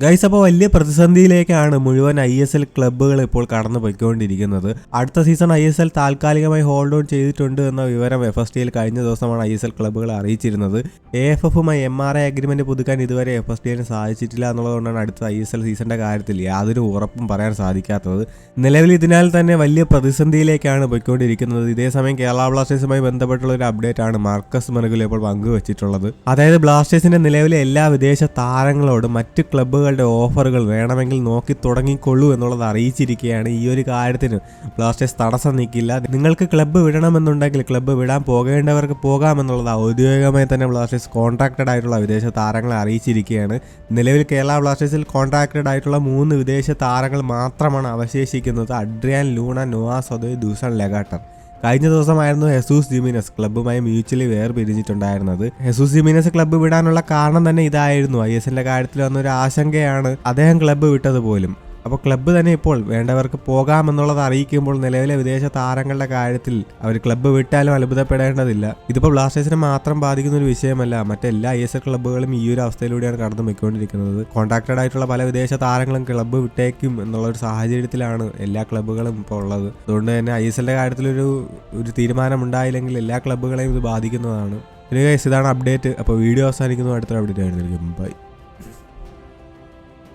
Guys അപ്പോൾ വലിയ പ്രതിസന്ധിയിലേക്കാണ് മുഴുവൻ ഐ എസ് എൽ ക്ലബ്ബുകൾ ഇപ്പോൾ കടന്നു പോയിക്കൊണ്ടിരിക്കുന്നത് അടുത്ത സീസൺ ഐ എസ് എൽ താൽക്കാലികമായി ഹോൾഡ് ഓൺ ചെയ്തിട്ടുണ്ട് എന്ന വിവരം എഫ് എസ് ടിയിൽ കഴിഞ്ഞ ദിവസമാണ് ഐ എസ് എൽ ക്ലബ്ബുകൾ അറിയിച്ചിരുന്നത്. എ എഫ് എഫുമായി എം ആർ ഐ അഗ്രിമെന്റ് പുതുക്കാൻ ഇതുവരെ എഫ് എസ് ടിയിൽ സാധിച്ചിട്ടില്ല എന്നുള്ളതുകൊണ്ടാണ് അടുത്ത ഐ എസ് എൽ സീസണിന്റെ കാര്യത്തിൽ യാതൊരു ഉറപ്പും പറയാൻ സാധിക്കാത്തത്. നിലവിൽ ഇതിനാൽ തന്നെ വലിയ പ്രതിസന്ധിയിലേക്കാണ് പോയിക്കൊണ്ടിരിക്കുന്നത്. ഇതേസമയം കേരള ബ്ലാസ്റ്റേഴ്സുമായി ബന്ധപ്പെട്ടുള്ള ഒരു അപ്ഡേറ്റ് ആണ് മാർക്കസ് മനുകുൽ ഇപ്പോൾ പങ്കുവച്ചിട്ടുള്ളത്. അതായത് ബ്ലാസ്റ്റേഴ്സിന്റെ നിലവിലെ എല്ലാ വിദേശ താരങ്ങളോടും മറ്റ് ക്ലബ്ബുകളുടെ ഓഫറുകൾ വേണമെങ്കിൽ നോക്കി തുടങ്ങിക്കൊള്ളൂ എന്നുള്ളത് അറിയിച്ചിരിക്കുകയാണ് ഈ ഒരു കാര്യത്തിന്. ബ്ലാസ്റ്റേഴ്സ് തടസ്സം നിൽക്കില്ല നിങ്ങൾക്ക് ക്ലബ്ബ് വിടണമെന്നുണ്ടെങ്കിൽ ക്ലബ്ബ് വിടാൻ പോകേണ്ടവർക്ക് പോകാമെന്നുള്ളത് ഔദ്യോഗികമായി തന്നെ ബ്ലാസ്റ്റേഴ്സ് കോൺട്രാക്റ്റഡ് ആയിട്ടുള്ള വിദേശ താരങ്ങളെ അറിയിച്ചിരിക്കുകയാണ്. നിലവിൽ കേരള ബ്ലാസ്റ്റേഴ്സിൽ കോൺട്രാക്റ്റഡ് ആയിട്ടുള്ള മൂന്ന് വിദേശ താരങ്ങൾ മാത്രമാണ് അവശേഷിക്കുന്നത്. Adrian Luna Noah Sadaoui Dusan Lagator. കഴിഞ്ഞ ദിവസമായിരുന്നു ഹെസൂസ് ജിമിനസ് ക്ലബ്ബുമായി മ്യൂച്വലി വേർപിരിഞ്ഞിട്ടുണ്ടായിരുന്നത്. ഹെസൂസ് ജിമിനസ് ക്ലബ്ബ് വിടാനുള്ള കാരണം തന്നെ ഇതായിരുന്നു. ഐ എസ് എല്ലിന്റെ കാര്യത്തിൽ വന്നൊരു ആശങ്കയാണ് അദ്ദേഹം ക്ലബ്ബ് വിട്ടത് പോലും. അപ്പോൾ ക്ലബ്ബ് തന്നെ ഇപ്പോൾ വേണ്ടവർക്ക് പോകാമെന്നുള്ളത് അറിയിക്കുമ്പോൾ നിലവിലെ വിദേശ താരങ്ങളുടെ കാര്യത്തിൽ അവർ ക്ലബ്ബ് വിട്ടാലും അത്ഭുതപ്പെടേണ്ടതില്ല. ഇതിപ്പോൾ ബ്ലാസ്റ്റേഴ്സിനെ മാത്രം ബാധിക്കുന്ന ഒരു വിഷയമല്ല. മറ്റെല്ലാ ഐ എസ് എൽ ക്ലബ്ബുകളും ഈ ഒരു അവസ്ഥയിലൂടെയാണ് കടന്നു പോയിക്കൊണ്ടിരിക്കുന്നത്. കോൺട്രാക്റ്റഡ് ആയിട്ടുള്ള പല വിദേശ താരങ്ങളും ക്ലബ്ബ് വിട്ടേക്കും എന്നുള്ള ഒരു സാഹചര്യത്തിലാണ് എല്ലാ ക്ലബ്ബുകളും ഇപ്പോൾ ഉള്ളത്. അതുകൊണ്ട് തന്നെ ഐ എസ് എല്ലിന്റെ കാര്യത്തിലൊരു ഒരു തീരുമാനം ഉണ്ടായില്ലെങ്കിൽ എല്ലാ ക്ലബ്ബുകളെയും ഇത് ബാധിക്കുന്നതാണ്. ഇതാണ് അപ്ഡേറ്റ്. അപ്പോൾ വീഡിയോ അവസാനിക്കുന്നു. അടുത്തൊരു അപ്ഡേറ്റ് ആയിരുന്നിരിക്കും ബൈ